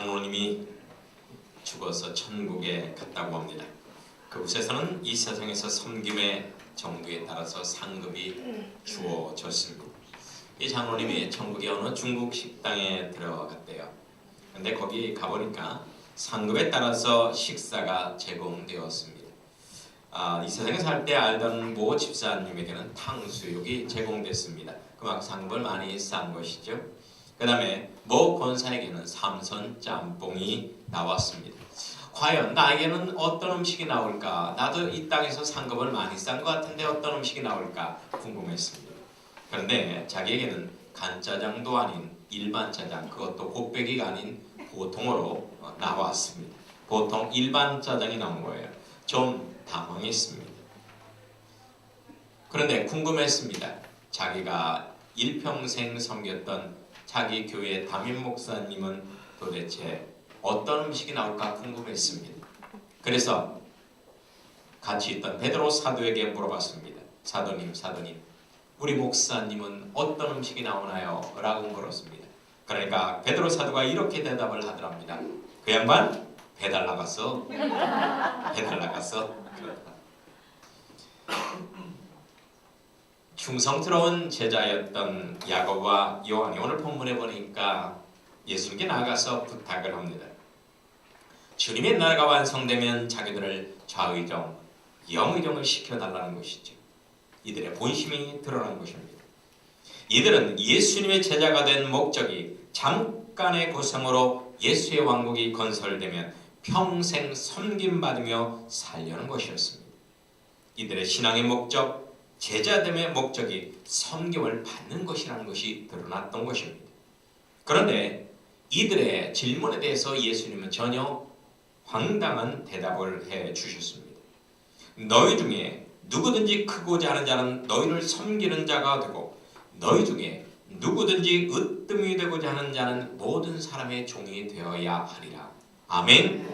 장로님이 죽어서 천국에 갔다고 합니다. 그곳에서는 이 세상에서 섬김의 정도에 따라서 상급이 주어졌습니다. 이 장로님이 천국의 어느 중국 식당에 들어갔대요. 근데 거기 가보니까 상급에 따라서 식사가 제공되었습니다. 아, 이 세상에 살 때 알던 모 집사님에게는 탕수육이 제공됐습니다. 그만큼 상급을 많이 싼 것이죠. 그 다음에 모 권사에게는 삼선 짬뽕이 나왔습니다. 과연 나에게는 어떤 음식이 나올까? 나도 이 땅에서 상급을 많이 싼 것 같은데 어떤 음식이 나올까 궁금했습니다. 그런데 자기에게는 간짜장도 아닌 일반 짜장, 그것도 곱빼기가 아닌 보통으로 어, 나왔습니다. 보통 일반 짜장이 나온 거예요. 좀 당황했습니다. 그런데 궁금했습니다. 자기가 일평생 섬겼던 자기 교회 담임 목사님은 도대체 어떤 음식이 나올까 궁금했습니다. 그래서 같이 있던 베드로 사도에게 물어봤습니다. 사도님, 사도님, 우리 목사님은 어떤 음식이 나오나요? 라고 물었습니다. 그러니까 베드로 사도가 이렇게 대답을 하더랍니다. 그 양반 배달 나갔어. 배달 나갔어. 충성스러운 제자였던 야고보와 요한이 오늘 본문에 보니까 예수님께 나가서 부탁을 합니다. 주님의 나라가 완성되면 자기들을 좌의정, 영의정을 시켜달라는 것이죠. 이들의 본심이 드러난 것입니다. 이들은 예수님의 제자가 된 목적이 잠깐의 고생으로 예수의 왕국이 건설되면 평생 섬김받으며 살려는 것이었습니다. 이들의 신앙의 목적, 제자됨의 목적이 섬김을 받는 것이라는 것이 드러났던 것입니다. 그런데 이들의 질문에 대해서 예수님은 전혀 황당한 대답을 해 주셨습니다. 너희 중에 누구든지 크고자 하는 자는 너희를 섬기는 자가 되고 너희 중에 누구든지 으뜸이 되고자 하는 자는 모든 사람의 종이 되어야 하리라. 아멘.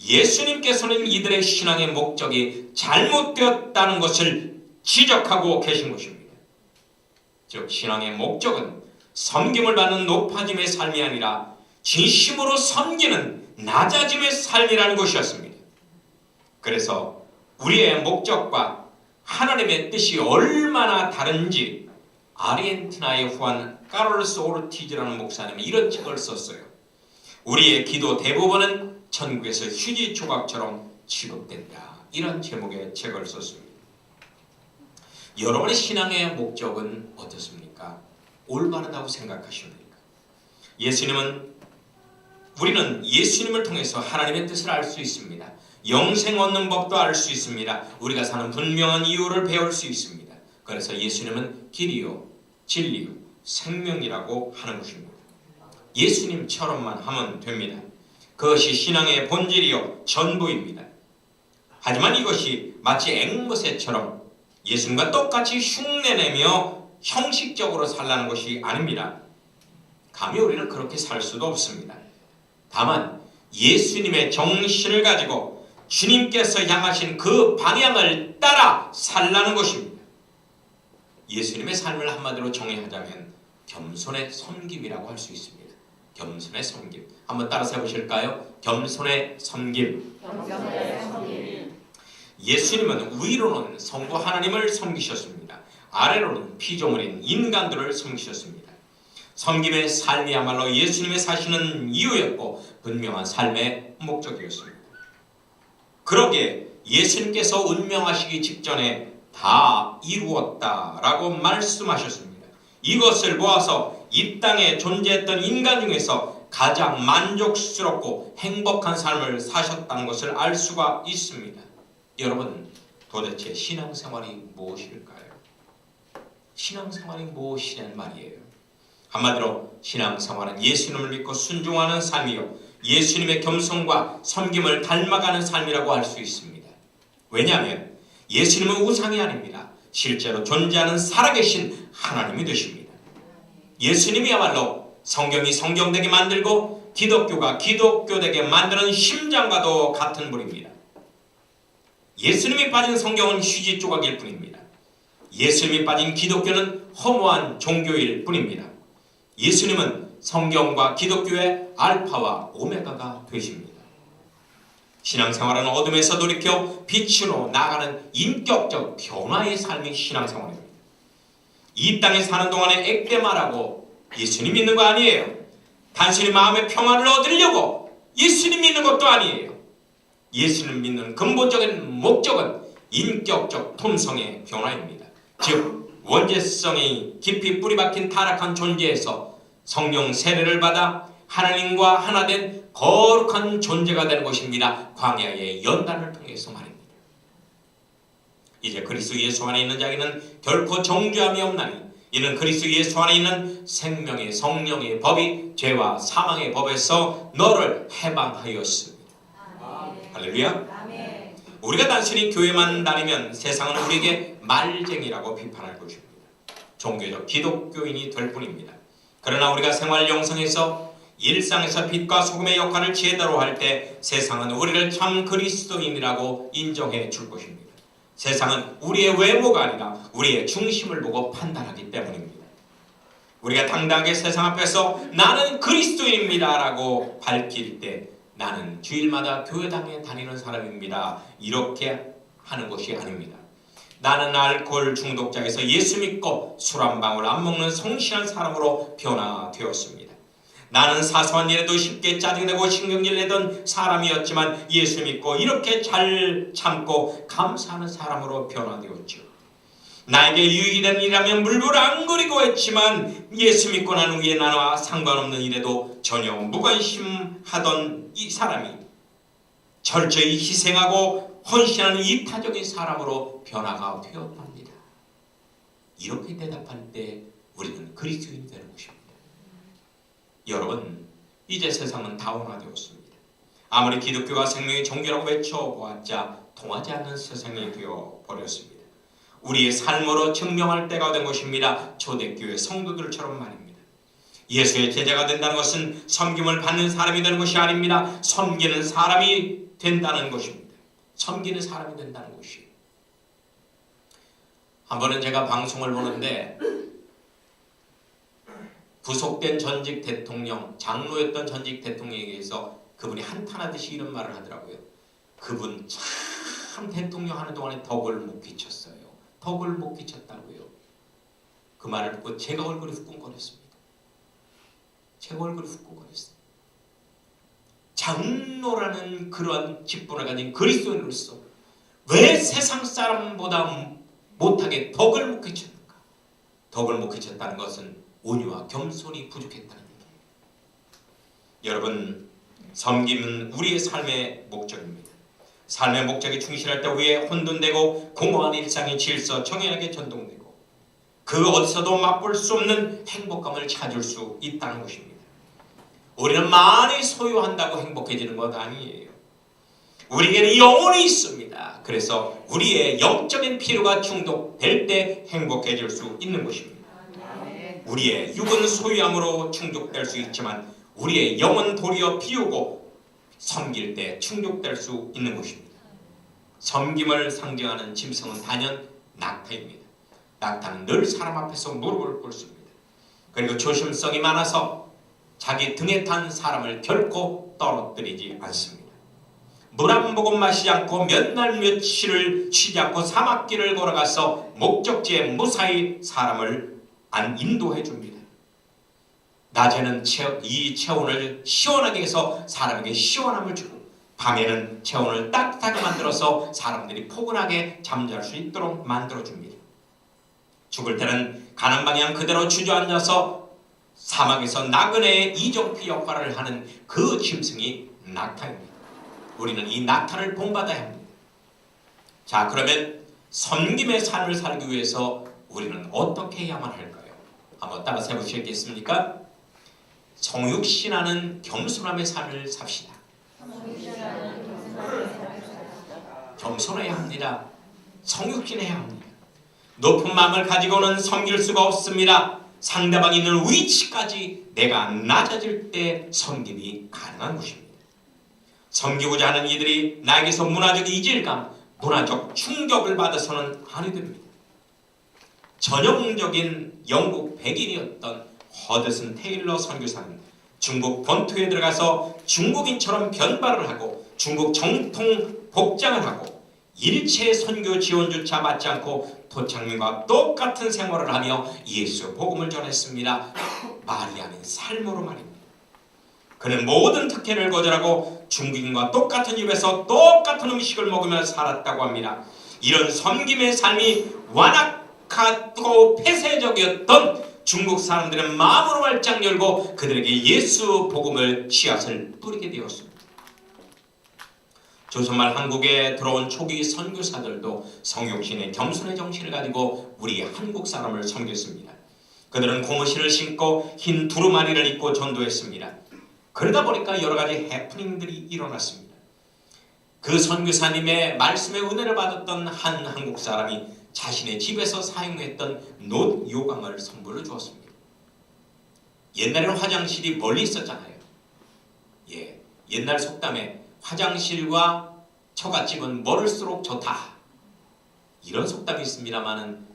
예수님께서는 이들의 신앙의 목적이 잘못되었다는 것을 지적하고 계신 것입니다. 즉 신앙의 목적은 섬김을 받는 높아짐의 삶이 아니라 진심으로 섬기는 낮아짐의 삶이라는 것이었습니다. 그래서 우리의 목적과 하나님의 뜻이 얼마나 다른지 아르헨티나의 후한 카를로스 오르티즈라는 목사님이 이런 책을 썼어요. 우리의 기도 대부분은 천국에서 휴지 조각처럼 취급된다. 이런 제목의 책을 썼습니다. 여러분의 신앙의 목적은 어떻습니까? 올바르다고 생각하십니까? 예수님은 우리는 예수님을 통해서 하나님의 뜻을 알 수 있습니다. 영생 얻는 법도 알 수 있습니다. 우리가 사는 분명한 이유를 배울 수 있습니다. 그래서 예수님은 길이요, 진리요, 생명이라고 하는 것입니다. 예수님처럼만 하면 됩니다. 그것이 신앙의 본질이요, 전부입니다. 하지만 이것이 마치 앵무새처럼 예수님과 똑같이 흉내내며 형식적으로 살라는 것이 아닙니다. 감히 우리는 그렇게 살 수도 없습니다. 다만 예수님의 정신을 가지고 주님께서 향하신 그 방향을 따라 살라는 것입니다. 예수님의 삶을 한마디로 정의하자면 겸손의 섬김이라고 할 수 있습니다. 겸손의 섬김. 한번 따라서 해보실까요? 겸손의 섬김. 예수님은 위로는 성부 하나님을 섬기셨습니다. 아래로는 피조물인 인간들을 섬기셨습니다. 섬김의 삶이야말로 예수님의 사시는 이유였고 분명한 삶의 목적이었습니다. 그러기에 예수님께서 운명하시기 직전에 다 이루었다라고 말씀하셨습니다. 이것을 모아서 이 땅에 존재했던 인간 중에서 가장 만족스럽고 행복한 삶을 사셨다는 것을 알 수가 있습니다. 여러분 도대체 신앙생활이 무엇일까요? 신앙생활이 무엇이냐는 말이에요. 한마디로 신앙생활은 예수님을 믿고 순종하는 삶이요. 예수님의 겸손과 섬김을 닮아가는 삶이라고 할 수 있습니다. 왜냐하면 예수님은 우상이 아닙니다. 실제로 존재하는 살아계신 하나님이 되십니다. 예수님이야말로 성경이 성경되게 만들고 기독교가 기독교되게 만드는 심장과도 같은 분입니다. 예수님이 빠진 성경은 휴지 조각일 뿐입니다. 예수님이 빠진 기독교는 허무한 종교일 뿐입니다. 예수님은 성경과 기독교의 알파와 오메가가 되십니다. 신앙생활은 어둠에서 돌이켜 빛으로 나가는 인격적 변화의 삶이 신앙생활입니다. 이 땅에 사는 동안에 액땜하라고 예수님 믿는 거 아니에요. 단순히 마음의 평안을 얻으려고 예수님 믿는 것도 아니에요. 예수님 믿는 근본적인 목적은 인격적 품성의 변화입니다. 즉 원죄성이 깊이 뿌리박힌 타락한 존재에서 성령 세례를 받아 하나님과 하나 된 거룩한 존재가 되는 것입니다. 광야의 연단을 통해서 말입니다. 이제 그리스도 예수 안에 있는 자에게는 결코 정죄함이 없나니 이는 그리스도 예수 안에 있는 생명의 성령의 법이 죄와 사망의 법에서 너를 해방하였습니다. 할렐루야. 우리가 단순히 교회만 다니면 세상은 우리에게 말쟁이라고 비판할 것입니다. 종교적 기독교인이 될 뿐입니다. 그러나 우리가 생활 영성에서 일상에서 빛과 소금의 역할을 제대로 할 때 세상은 우리를 참 그리스도인이라고 인정해 줄 것입니다. 세상은 우리의 외모가 아니라 우리의 중심을 보고 판단하기 때문입니다. 우리가 당당하게 세상 앞에서 나는 그리스도인입니다라고 밝힐 때 나는 주일마다 교회당에 다니는 사람입니다. 이렇게 하는 것이 아닙니다. 나는 알코올 중독자에서 예수 믿고 술 한 방울 안 먹는 성실한 사람으로 변화되었습니다. 나는 사소한 일에도 쉽게 짜증내고 신경질 내던 사람이었지만 예수 믿고 이렇게 잘 참고 감사하는 사람으로 변화되었죠. 나에게 유익이 되는 일이라면 물불 안 거리고 했지만 예수 믿고 난 후에 나와 상관없는 일에도 전혀 무관심하던 이 사람이 철저히 희생하고 헌신하는 이타적인 사람으로 변화가 되었답니다. 이렇게 대답할 때 우리는 그리스도인이 되는 것입니다. 여러분, 이제 세상은 다원화되었습니다. 아무리 기독교가 생명의 종교라고 외쳐보았자 통하지 않는 세상이 되어 버렸습니다. 우리의 삶으로 증명할 때가 된 것입니다. 초대교회 성도들처럼 말입니다. 예수의 제자가 된다는 것은 섬김을 받는 사람이 되는 것이 아닙니다. 섬기는 사람이 된다는 것입니다. 섬기는 사람이 된다는 것이에요. 한 번은 제가 방송을 보는데 구속된 전직 대통령, 장로였던 전직 대통령에게서 그분이 한탄하듯이 이런 말을 하더라고요. 그분 참 대통령 하는 동안에 덕을 못 끼쳤어요. 덕을 못 끼쳤다고요. 그 말을 듣고 제가 얼굴이 후끈거렸습니다. 제가 얼굴이 후끈거렸어요. 장로라는 그러한 직분을 가진 그리스도인으로서 왜 세상 사람보다 못하게 덕을 못 끼쳤는가? 덕을 못 끼쳤다는 것은 온유와 겸손이 부족했다는 얘기예요. 여러분, 섬김은 우리의 삶의 목적입니다. 삶의 목적에 충실할 때 우리의 혼돈되고 공허한 일상의 질서 정연하게 전동되고 그 어디서도 맛볼 수 없는 행복감을 찾을 수 있다는 것입니다. 우리는 많이 소유한다고 행복해지는 것 아니에요. 우리에게는 영혼이 있습니다. 그래서 우리의 영적인 필요가 충족될 때 행복해질 수 있는 것입니다. 우리의 육은 소유함으로 충족될 수 있지만 우리의 영은 도리어 비우고 섬길 때 충족될 수 있는 것입니다. 섬김을 상징하는 짐승은 단연 낙타입니다. 낙타는 늘 사람 앞에서 무릎을 꿇습니다. 그리고 조심성이 많아서 자기 등에 탄 사람을 결코 떨어뜨리지 않습니다. 물 한 모금 마시지 않고 몇 날 며칠을 쉬지 않고 사막길을 걸어가서 목적지에 무사히 사람을 안 인도해 줍니다. 낮에는 이 체온을 시원하게 해서 사람에게 시원함을 주고 밤에는 체온을 따뜻하게 만들어서 사람들이 포근하게 잠잘 수 있도록 만들어 줍니다. 죽을 때는 가는 방향 그대로 주저앉아서 사막에서 나그네의 이정피 역할을 하는 그 짐승이 낙타입니다. 우리는 이 낙타를 본받아야 합니다. 자 그러면 섬김의 삶을 살기 위해서 우리는 어떻게 해야만 할까요? 한번 따라 세보시겠습니까? 정육신하는 겸손함의 삶을 삽시다. 겸손해야 합니다. 성육신해야 합니다. 높은 마음을 가지고는 섬길 수가 없습니다. 상대방이 있는 위치까지 내가 낮아질 때 섬김이 가능한 것입니다. 섬기고자 하는 이들이 나에게서 문화적 이질감, 문화적 충격을 받아서는 아니 됩니다. 전형적인 영국 백인이었던 허드슨 테일러 선교사는 중국 본토에 들어가서 중국인처럼 변발을 하고 중국 정통 복장을 하고 일체 선교 지원조차 받지 않고 도착민과 똑같은 생활을 하며 예수 복음을 전했습니다. 말이 아닌 삶으로 말입니다. 그는 모든 특혜를 거절하고 중국인과 똑같은 집에서 똑같은 음식을 먹으며 살았다고 합니다. 이런 섬김의 삶이 완악하고 폐쇄적이었던 중국 사람들은 마음으로 활짝 열고 그들에게 예수 복음을 씨앗을 뿌리게 되었습니다. 조선말 한국에 들어온 초기 선교사들도 성육신의 겸손의 정신을 가지고 우리 한국 사람을 섬겼습니다. 그들은 고무신을 신고 흰 두루마리를 입고 전도했습니다. 그러다 보니까 여러 가지 해프닝들이 일어났습니다. 그 선교사님의 말씀의 은혜를 받았던 한 한국 사람이 자신의 집에서 사용했던 노 요강을 선물로 주었습니다. 옛날에는 화장실이 멀리 있었잖아요. 예, 옛날 속담에 화장실과 처갓집은 멀을수록 좋다. 이런 속담이 있습니다만은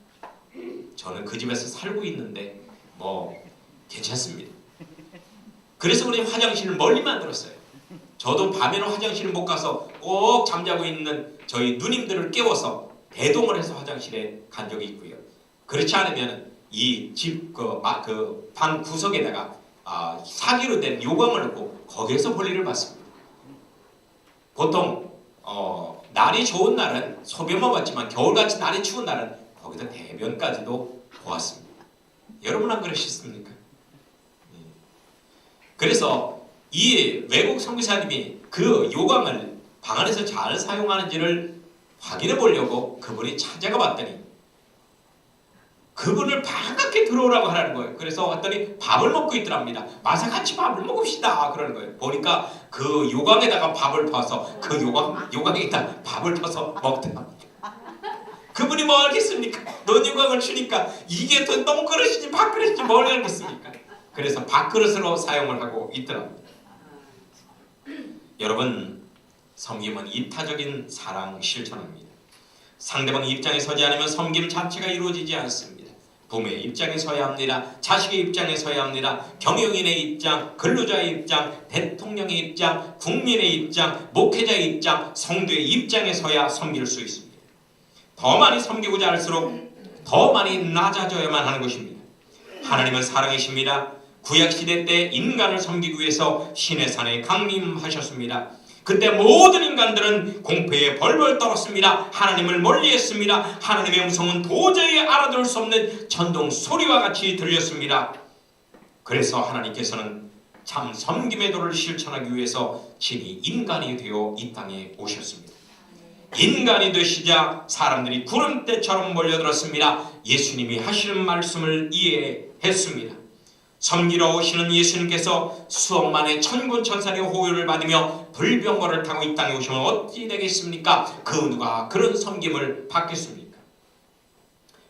저는 그 집에서 살고 있는데 뭐 괜찮습니다. 그래서 우리 화장실을 멀리 만들었어요. 저도 밤에는 화장실을 못 가서 꼭 잠자고 있는 저희 누님들을 깨워서 대동을 해서 화장실에 간 적이 있고요. 그렇지 않으면 이 집그방 구석에다가 아, 사기로 된 요광을 넣고 거기에서 볼일을 봤습니다. 보통 어, 날이 좋은 날은 소변만 봤지만 겨울같이 날이 추운 날은 거기다 대변까지도 보았습니다. 여러분 안 그러셨습니까? 예. 그래서 이 외국 선교사님이 그 요강을 방 안에서 잘 사용하는지를 확인해 보려고 그분이 찾아가 봤더니 그분을 반갑게 들어오라고 하라는 거예요. 그래서 왔더니 밥을 먹고 있더랍니다. 마사 같이 밥을 먹읍시다 그러는 거예요. 보니까 그 요강에다가 밥을 퍼서 그 요강 요강에다 밥을 퍼서 먹더랍니다. 그분이 뭐 알겠습니까? 논요강을 주니까 이게 더 똥그릇이지 밥그릇이지 뭘 알겠습니까? 그래서 밥그릇으로 사용을 하고 있더랍니다. 여러분 섬김은 이타적인 사랑 실천입니다. 상대방 입장에 서지 않으면 섬김 자체가 이루어지지 않습니다. 부모의 입장에 서야 합니다. 자식의 입장에 서야 합니다. 경영인의 입장, 근로자의 입장, 대통령의 입장, 국민의 입장, 목회자의 입장, 성도의 입장에 서야 섬길 수 있습니다. 더 많이 섬기고자 할수록 더 많이 낮아져야만 하는 것입니다. 하나님은 사랑이십니다. 구약 시대 때 인간을 섬기기 위해서 신의 산에 강림하셨습니다. 그때 모든 인간들은 공포에 벌벌 떨었습니다. 하나님을 멀리했습니다. 하나님의 음성은 도저히 알아들을 수 없는 천둥 소리와 같이 들렸습니다. 그래서 하나님께서는 참 섬김의 도를 실천하기 위해서 진이 인간이 되어 이 땅에 오셨습니다. 인간이 되시자 사람들이 구름대처럼 몰려들었습니다. 예수님이 하시는 말씀을 이해했습니다. 섬기러 오시는 예수님께서 수억만의 천군 천사의 호유를 받으며 불병거를 타고 이 땅에 오시면 어찌 되겠습니까? 그 누가 그런 섬김을 받겠습니까?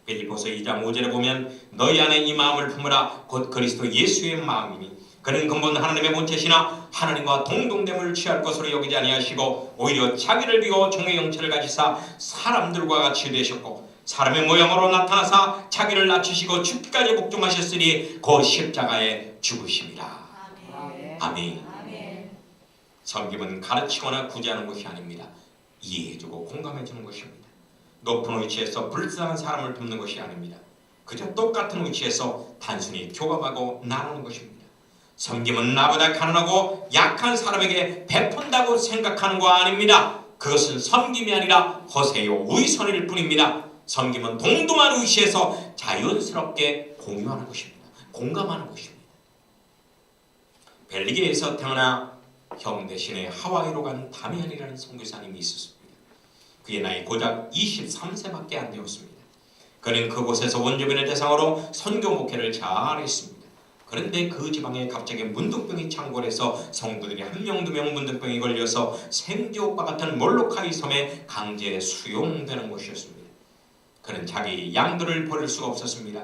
빌리포스 2장 5절에 보면 너희 안에 이 마음을 품으라 곧 그리스도 예수의 마음이니 그는 근본 하나님의 본체시나 하나님과 동동됨을 취할 것으로 여기지 아니하시고 오히려 자기를 비워 종의 형체를 가지사 사람들과 같이 되셨고 사람의 모양으로 나타나사 자기를 낮추시고 죽기까지 복종하셨으니 그 십자가에 죽으심이라. 아멘. 아멘. 섬김은 가르치거나 구제하는 것이 아닙니다. 이해해주고 공감해주는 것입니다. 높은 위치에서 불쌍한 사람을 돕는 것이 아닙니다. 그저 똑같은 위치에서 단순히 교감하고 나누는 것입니다. 섬김은 나보다 가난하고 약한 사람에게 베푼다고 생각하는 거 아닙니다. 그것은 섬김이 아니라 허세요 위선일 뿐입니다. 섬김은 동등한 위치에서 자연스럽게 공유하는 것입니다. 공감하는 것입니다. 벨기에에서 태어나 형 대신에 하와이로 간 다미안이라는 선교사님이 있었습니다. 그의 나이 고작 23세밖에 안 되었습니다. 그는 그곳에서 원주민을 대상으로 선교 목회를 잘했습니다. 그런데 그 지방에 갑자기 문둥병이 창궐해서 성도들이 한 명 두 명 문둥병이 걸려서 생지옥과 같은 몰로카이 섬에 강제 수용되는 것이었습니다. 그는 자기 양들을 버릴 수가 없었습니다.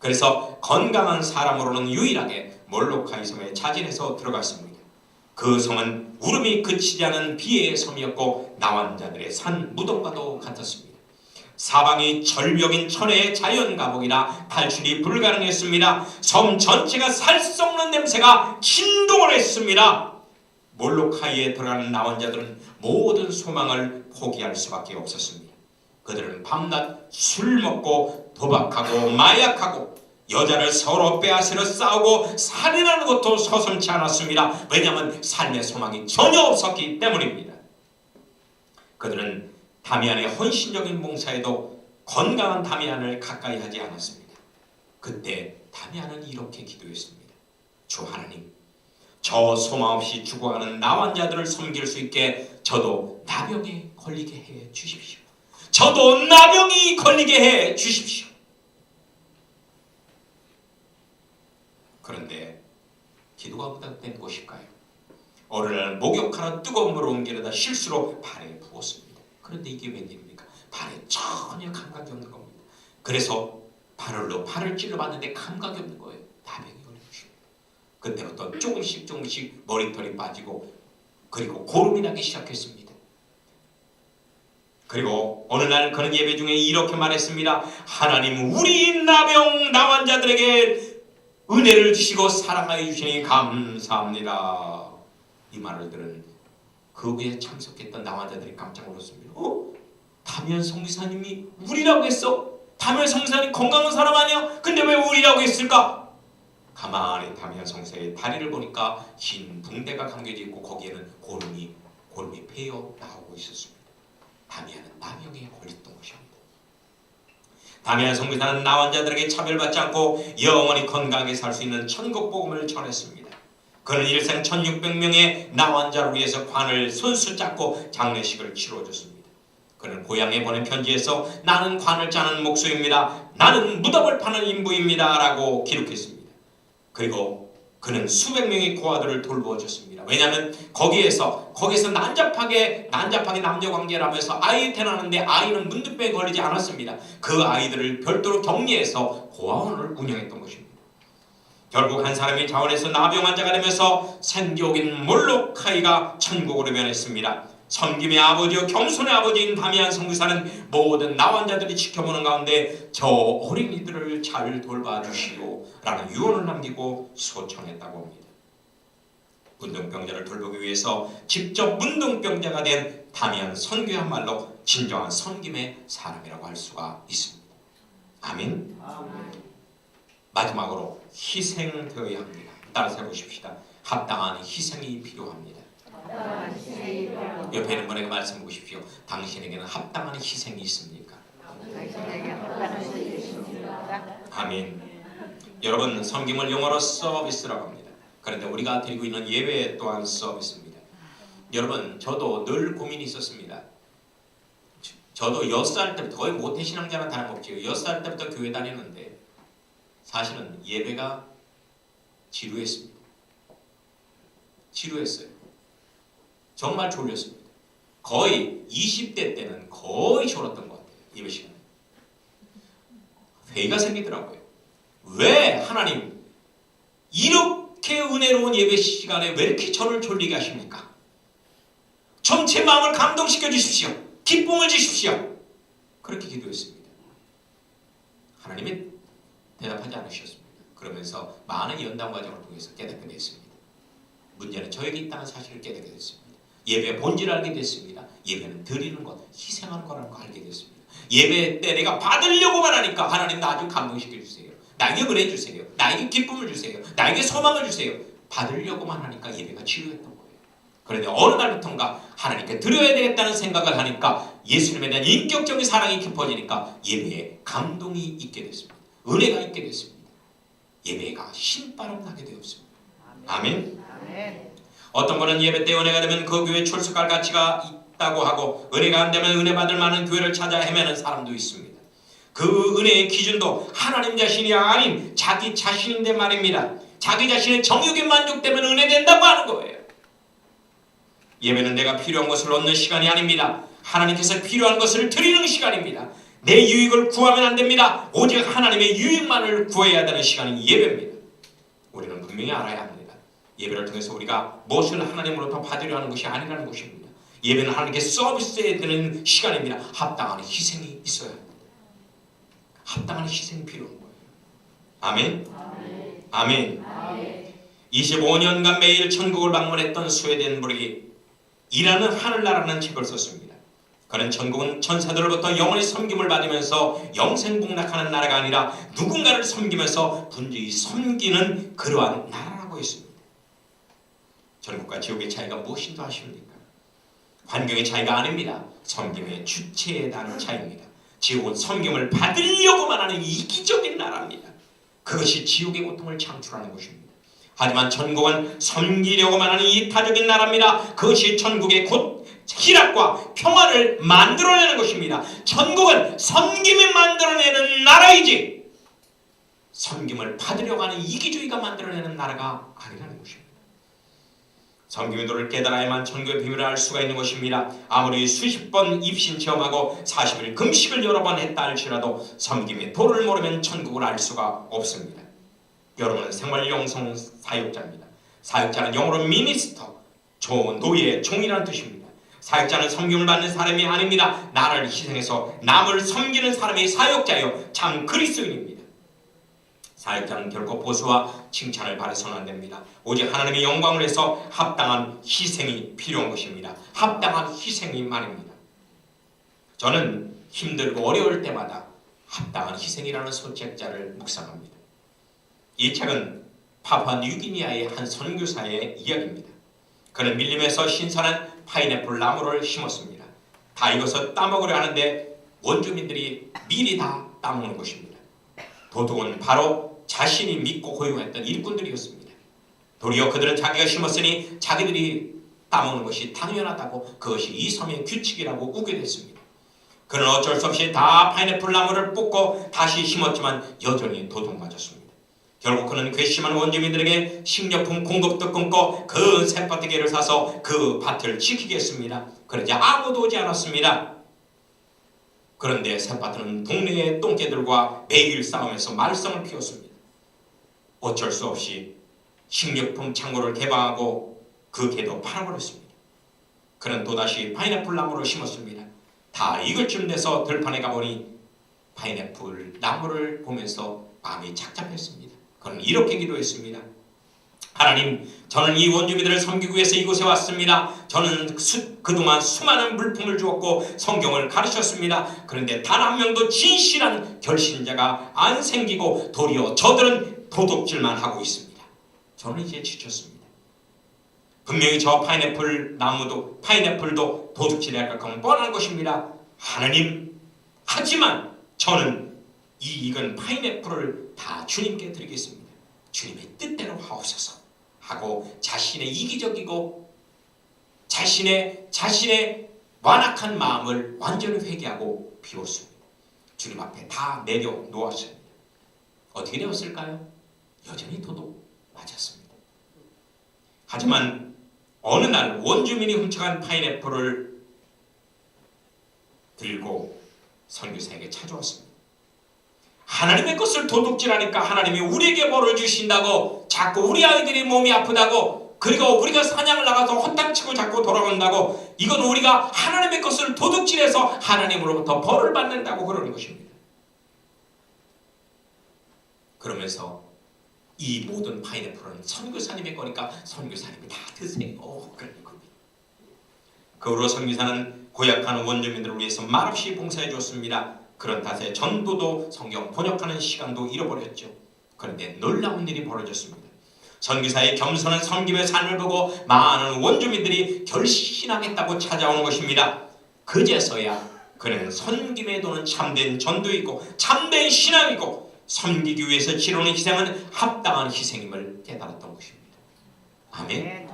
그래서 건강한 사람으로는 유일하게 몰로카이 섬에 자진해서 들어갔습니다. 그 섬은 울음이 그치지 않은 비의 섬이었고 나환자들의 산 무덤과도 같았습니다. 사방이 절벽인 천혜의 자연 감옥이라 탈출이 불가능했습니다. 섬 전체가 살수 없는 냄새가 진동을 했습니다. 몰로카이에 들어가는 나원자들은 모든 소망을 포기할 수밖에 없었습니다. 그들은 밤낮 술 먹고 도박하고 마약하고 여자를 서로 빼앗으려 싸우고 살인하는 것도 서슴지 않았습니다. 왜냐하면 삶의 소망이 전혀 없었기 때문입니다. 그들은 다미안의 헌신적인 봉사에도 건강한 다미안을 가까이 하지 않았습니다. 그때 다미안은 이렇게 기도했습니다. 주 하나님, 저 소망 없이 죽어가는 나환자들을 섬길 수 있게 저도 나병에 걸리게 해 주십시오. 저도 나병이 걸리게 해 주십시오. 그런데 기도가 부탁된 곳일까요? 어느 날 목욕하러 뜨거운 물을 옮기려다 실수로 발에 부었습니다. 그런데 이게 웬일입니까? 발에 전혀 감각이 없는 겁니다. 그래서 발을로 발을 찔러봤는데 감각이 없는 거예요. 나병이 걸린 것입니다. 그때부터 조금씩 조금씩 머리털이 빠지고 그리고 고름이 나기 시작했습니다. 그리고 어느 날 그는 예배 중에 이렇게 말했습니다. 하나님 우리 나병 나환 자들에게 은혜를 주시고 사랑하여 주시니 감사합니다. 이 말을 들은 그 후에 참석했던 나환자들이 깜짝 놀랐습니다. 어? 다미안 성기사님이 우리라고 했어? 다미안 성기사님 건강한 사람 아니야? 근데 왜 우리라고 했을까? 가만히 다미안 성사의 다리를 보니까 흰 붕대가 감겨져 있고 거기에는 고름이 고름이 패여 나오고 있었습니다. 다미안은 나병에 걸렸던 것입니다. 다미안 성기사는 나환자들에게 차별받지 않고 영원히 건강하게 살 수 있는 천국 복음을 전했습니다. 그는 일생 1600명의 나환자를 위해서 관을 손수 짰고 장례식을 치러줬습니다. 그는 고향에 보낸 편지에서 나는 관을 짜는 목수입니다. 나는 무덤을 파는 인부입니다. 라고 기록했습니다. 그리고 그는 수백 명의 고아들을 돌보아줬습니다. 왜냐하면 거기에서 거기서 난잡하게 난잡하게 남녀 관계를 하면서 아이 태어나는데 아이는 문득병에 걸리지 않았습니다. 그 아이들을 별도로 격리해서 고아원을 운영했던 것입니다. 결국 한 사람이 자원에서 나병 환자가 되면서 생기옥인 몰로카이가 천국으로 변했습니다. 섬김의 아버지요 겸손의 아버지인 다미안 성교사는 모든 나환자들이 지켜보는 가운데 저 어린이들을 잘 돌봐주시오 라는 유언을 남기고 소청했다고 합니다. 문둥병자를 돌보기 위해서 직접 문둥병자가 된 다미안 선교야말로 진정한 섬김의 사람이라고 할 수가 있습니다. 아멘. 마지막으로 희생되어야 합니다. 따라서 해보십시다. 합당한 희생이 필요합니다. 옆에 있는 분에게 말씀해 보십시오. 당신에게는 합당한 희생이 있습니까? 아멘. 여러분 섬김을 영어로 서비스라고 합니다. 그런데 우리가 드리고 있는 예배 또한 서비스입니다. 여러분 저도 늘 고민이 있었습니다. 저도 여섯 살 때부터 거의 모태 신앙자랑 다름없지요. 여섯 살 때부터 교회 다니는데 사실은 예배가 지루했습니다. 지루했어요. 정말 졸렸습니다. 거의 20대 때는 거의 졸았던 것 같아요. 예배 시간에. 회의가 생기더라고요. 왜 하나님 이렇게 은혜로운 예배 시간에 왜 이렇게 저를 졸리게 하십니까? 좀 제 마음을 감동시켜 주십시오. 기쁨을 주십시오. 그렇게 기도했습니다. 하나님이 대답하지 않으셨습니다. 그러면서 많은 연단 과정을 통해서 깨닫게 됐습니다. 문제는 저에게 있다는 사실을 깨닫게 됐습니다. 예배 본질을 알게 됐습니다. 예배는 드리는 것, 희생하는 거라는 걸 알게 됐습니다. 예배 때 내가 받으려고만 하니까 하나님 나 좀 감동시켜 주세요. 나에게 은혜 주세요. 나에게 기쁨을 주세요. 나에게 소망을 주세요. 받으려고만 하니까 예배가 지루했던 거예요. 그런데 어느 날부턴가 하나님께 드려야 되겠다는 생각을 하니까 예수님에 대한 인격적인 사랑이 깊어지니까 예배에 감동이 있게 됐습니다. 은혜가 있게 됐습니다. 예배가 신바람 나게 되었습니다. 아멘. 어떤 분은 예배 때 은혜가 되면 그 교회 출석할 가치가 있다고 하고 은혜가 안 되면 은혜 받을 만한 교회를 찾아 헤매는 사람도 있습니다. 그 은혜의 기준도 하나님 자신이 아닌 자기 자신인데 말입니다. 자기 자신의 정욕에 만족되면 은혜 된다고 하는 거예요. 예배는 내가 필요한 것을 얻는 시간이 아닙니다. 하나님께서 필요한 것을 드리는 시간입니다. 내 유익을 구하면 안 됩니다. 오직 하나님의 유익만을 구해야 되는 시간이 예배입니다. 우리는 분명히 알아야 합니다. 예배를 통해서 우리가 무엇을 하나님으로부터 받으려 하는 것이 아니라는 것입니다. 예배는 하나님께 서비스해야 되는 시간입니다. 합당한 희생이 있어야 합니다. 합당한 희생이 필요한 거예요. 아멘. 아멘. 25년간 매일 천국을 방문했던 스웨덴부르기 이라는 하늘나라는 책을 썼습니다. 그는 천국은 천사들로부터 영원히 섬김을 받으면서 영생복락하는 나라가 아니라 누군가를 섬기면서 분주히 섬기는 그러한 나라라고 했습니다. 천국과 지옥의 차이가 무엇인지 아십니까? 환경의 차이가 아닙니다. 섬김의 주체에 대한 차이입니다. 지옥은 섬김을 받으려고만 하는 이기적인 나라입니다. 그것이 지옥의 고통을 창출하는 것입니다. 하지만 천국은 섬기려고만 하는 이타적인 나라입니다. 그것이 천국의 곧 희락과 평화를 만들어내는 것입니다. 천국은 섬김이 만들어내는 나라이지 섬김을 받으려고 하는 이기주의가 만들어내는 나라가 아니라는 것입니다. 섬김의 도를 깨달아야만 천국의 비밀을 알 수가 있는 것입니다. 아무리 수십 번 입신 체험하고 40일 금식을 여러 번 했다 할지라도 섬김의 도를 모르면 천국을 알 수가 없습니다. 여러분은 생활 영성 사역자입니다. 사역자는 영어로 미니스터, 조, 노예, 종이라는 뜻입니다. 사역자는 섬김을 받는 사람이 아닙니다. 나를 희생해서 남을 섬기는 사람이 사역자요. 참 그리스도인입니다. 사역자는 결코 보수와 칭찬을 바라서는 안 됩니다. 오직 하나님의 영광을 위해서 합당한 희생이 필요한 것입니다. 합당한 희생이 말입니다. 저는 힘들고 어려울 때마다 합당한 희생이라는 소책자를 묵상합니다. 이 책은 파푸아 뉴기니아의 한 선교사의 이야기입니다. 그는 밀림에서 신선한 파인애플 나무를 심었습니다. 다 익어서 따먹으려 하는데 원주민들이 미리 다 따먹는 것입니다. 도둑은 바로 자신이 믿고 고용했던 일꾼들이었습니다. 도리어 그들은 자기가 심었으니 자기들이 따먹는 것이 당연하다고 그것이 이 섬의 규칙이라고 우게 됐습니다. 그는 어쩔 수 없이 다 파인애플 나무를 뽑고 다시 심었지만 여전히 도둑 맞았습니다. 결국 그는 괘씸한 원주민들에게 식료품 공급도 끊고 그 샘바트개를 사서 그 밭을 지키겠습니다. 그러자 아무도 오지 않았습니다. 그런데 샘바트는 동네의 똥개들과 매일 싸우면서 말썽을 피웠습니다. 어쩔 수 없이 식료품 창고를 개방하고 그 개도 팔아버렸습니다. 그는 또다시 파인애플 나무를 심었습니다. 다 익을 쯤 돼서 들판에 가보니 파인애플 나무를 보면서 마음이 착잡했습니다. 그는 이렇게 기도했습니다. 하나님, 저는 이 원주민들을 섬기기 위해서 이곳에 왔습니다. 저는 수, 그동안 수많은 물품을 주었고 성경을 가르쳤습니다. 그런데 단 한 명도 진실한 결신자가 안 생기고 도리어 저들은 도둑질만 하고 있습니다. 저는 이제 지쳤습니다. 분명히 저 파인애플 나무도 파인애플도 도둑질에 가까운 뻔한 것입니다. 하나님, 하지만 저는 이 익은 파인애플을 다 주님께 드리겠습니다. 주님의 뜻대로 하옵소서 하고 자신의 이기적이고 자신의 자신의 완악한 마음을 완전히 회개하고 비웠습니다. 주님 앞에 다 내려 놓았습니다. 어떻게 되었을까요? 여전히 도둑 맞았습니다. 하지만 어느 날 원주민이 훔쳐간 파인애플을 들고 선교사에게 찾아왔습니다. 하나님의 것을 도둑질하니까 하나님이 우리에게 벌을 주신다고 자꾸 우리 아이들이 몸이 아프다고 그리고 우리가 사냥을 나가서 헛당치고 자꾸 돌아온다고 이건 우리가 하나님의 것을 도둑질해서 하나님으로부터 벌을 받는다고 그러는 것입니다. 그러면서 이 모든 파인애플은 선교사님의 거니까 선교사님이 다 드세요. 그러는 겁니다. 그 후로 선교사는 고약한 원주민들을 위해서 말없이 봉사해 줬습니다. 그런 탓에 전도도 성경 번역하는 시간도 잃어버렸죠. 그런데 놀라운 일이 벌어졌습니다. 선교사의 겸손한 섬김의 삶을 보고 많은 원주민들이 결신하겠다고 찾아오는 것입니다. 그제서야 그는 섬김에 도는 참된 전도이고 참된 신앙이고 섬기기 위해서 치르는 희생은 합당한 희생임을 깨달았던 것입니다. 아멘.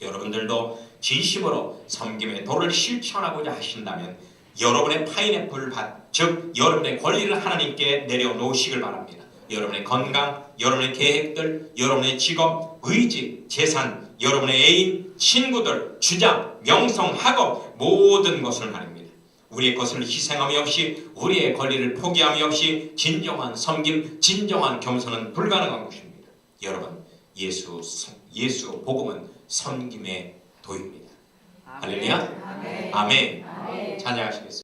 여러분들도 진심으로 섬김의 도를 실천하고자 하신다면 여러분의 파인애플 밭, 즉 여러분의 권리를 하나님께 내려놓으시길 바랍니다. 여러분의 건강, 여러분의 계획들, 여러분의 직업, 의지, 재산, 여러분의 애인, 친구들, 주장, 명성, 학업 모든 것을 말입니다. 우리의 것을 희생함이 없이 우리의 권리를 포기함이 없이 진정한 섬김, 진정한 겸손은 불가능한 것입니다. 여러분, 예수 예수 복음은 섬김의 도입니다. 할렐루야. 아멘. 찬양하시겠습니다.